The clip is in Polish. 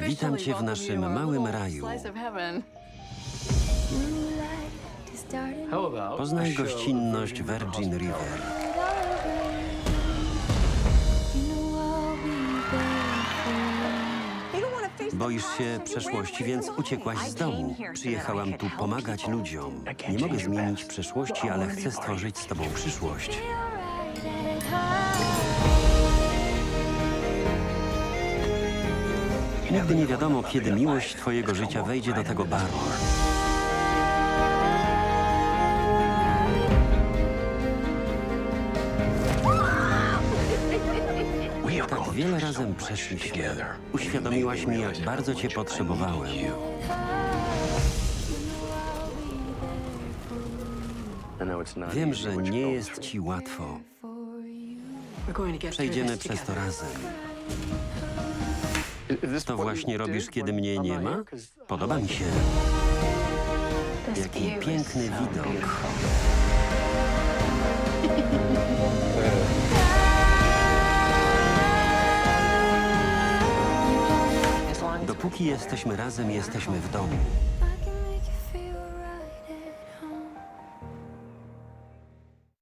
Witam cię w naszym małym raju. Poznaj gościnność Virgin River. Boisz się przeszłości, więc uciekłaś z domu. Przyjechałam tu pomagać ludziom. Nie mogę zmienić przeszłości, ale chcę stworzyć z tobą przyszłość. Nigdy nie wiadomo, kiedy miłość twojego życia wejdzie do tego baru. Tak wiele razem przeszliśmy. Uświadomiłaś mi, jak bardzo cię potrzebowałem. Wiem, że nie jest ci łatwo. Przejdziemy przez to razem. To właśnie robisz, kiedy mnie nie ma? Podoba mi się. Jaki piękny widok. Dopóki jesteśmy razem, jesteśmy w domu.